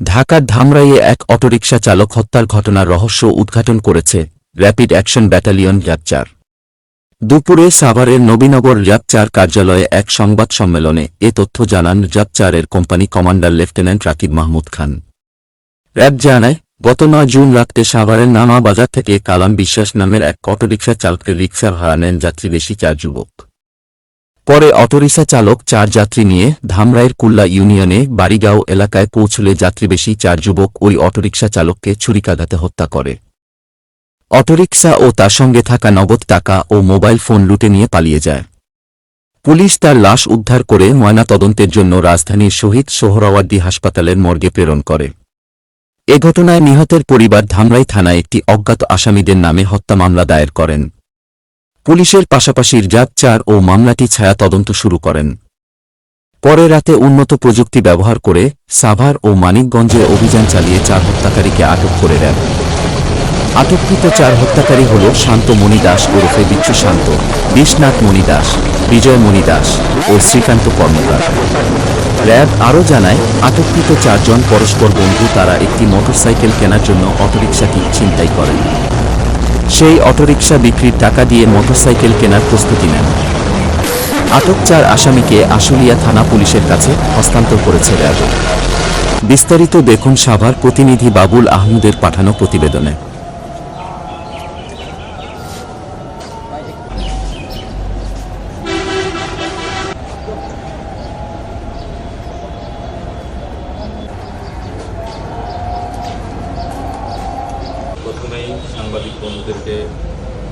ঢাকার ধামরাইয়ে এক অটোরিকশা চালক হত্যার ঘটনার রহস্য উদ্ঘাটন করেছে র্যাপিড অ্যাকশন ব্যাটালিয়ন র্যাবচার দুপুরে সাভারের নবীনগর র্যাবচার কার্যালয়ে এক সংবাদ সম্মেলনে এ তথ্য জানান র্যাপচারের company commander lieutenant Rakib Mahmud Khan. RAB জানায়, গত নয় জুন রাতে সাভারের নানা বাজার থেকে কালাম বিশ্বাস নামের এক অটোরিকশা চালকের রিকশা ভাড়া নেন যাত্রীবেশী চার যুবক। পরে অটোরিক্সা চালক চার যাত্রী নিয়ে ধামরাইয়ের কুল্লা ইউনিয়নে বাড়িগাঁও এলাকায় পৌঁছলে যাত্রীবেশী চার যুবক ওই অটোরিকশা চালককে ছুরিকাঘাতে হত্যা করে। অটোরিক্সা ও তার সঙ্গে থাকা নগদ টাকা ও মোবাইল ফোন লুটে নিয়ে পালিয়ে যায়। পুলিশ তার লাশ উদ্ধার করে ময়নাতদন্তের জন্য রাজধানীর শহীদ সোহরাওয়ার্দী হাসপাতালের মর্গে প্রেরণ করে। এ ঘটনায় নিহতের পরিবার ধামরাই থানায় একটি অজ্ঞাত আসামিদের নামে হত্যা মামলা দায়ের করেন। পুলিশের পাশাপাশি র্যাব চার ও মামলাটি ছায়া তদন্ত শুরু করেন। পরে রাতে উন্নত প্রযুক্তি ব্যবহার করে সাভার ও মানিকগঞ্জে অভিযান চালিয়ে চার হত্যাকারীকে আটক করে র্যাব আটককৃত চার হত্যাকারী হল শান্ত মণি দাস ওরফে বিচ্ছু শান্ত বিশ্বনাথ মণি দাস, বিজয় মণি দাস ও শ্রীকান্ত কর্মকার। র্যাব আরও জানায়, আটককৃত চারজন পরস্পর বন্ধু তারা একটি মোটরসাইকেল কেনার জন্য অটোরিকশাটি ছিনতাই করেন। সেই অটোরিকশা বিক্রির টাকা দিয়ে মোটরসাইকেল কেনার প্রস্তুতি নেন। আটক চার আসামিকে আশুলিয়া থানা পুলিশের কাছে হস্তান্তর করেছে র্যাব। বিস্তারিত দেখুন সাভার প্রতিনিধি বাবুল আহমদের পাঠানো প্রতিবেদনে। সাংবাদিক বন্ধুদেরকে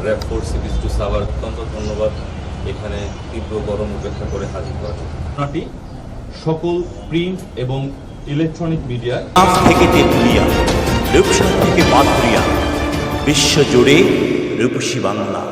র্যাপ ফোর সিরিজ টু সাভার। অত্যন্ত ধন্যবাদ। এখানে তীব্র গরম উপেক্ষা করে হাজির করা। ঘটনাটি সকল প্রিন্ট এবং ইলেকট্রনিক মিডিয়া থেকে তেঁতুলিয়া রূপসা থেকে পাতুরিয়া বিশ্বজুড়ে রূপসী বাংলা।